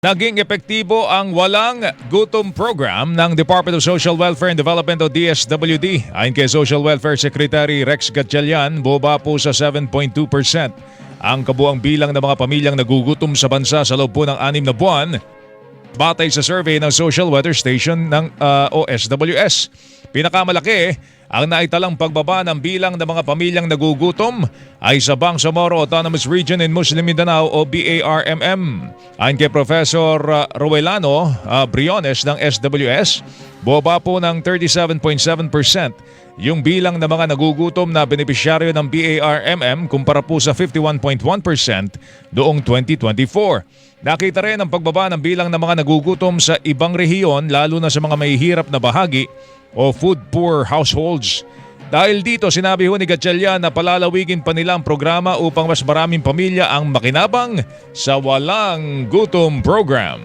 Naging epektibo ang walang gutom program ng Department of Social Welfare and Development o DSWD. Ayon kay Social Welfare Secretary Rex Gatchalian, buba po sa 7.2% ang kabuang bilang ng mga pamilyang nagugutom sa bansa sa loob po ng anim na buwan batay sa survey ng Social Weather Station ng uh, OSWS. Pinakamalaki ang naitalang pagbaba ng bilang ng mga pamilyang nagugutom ay sa Bangsamoro Autonomous Region in Muslim Mindanao o BARMM. Ayon kay Professor uh, Ruelano uh, Briones ng SWS, boba po ng 37.7% yung bilang ng mga nagugutom na benepisyaryo ng BARMM kumpara po sa 51.1% noong 2024. Nakita rin ang pagbaba ng bilang ng mga nagugutom sa ibang rehiyon lalo na sa mga mahihirap na bahagi o food poor households. Dahil dito sinabi ho ni Gatchalian na palalawigin pa nila ang programa upang mas maraming pamilya ang makinabang sa Walang Gutom Program.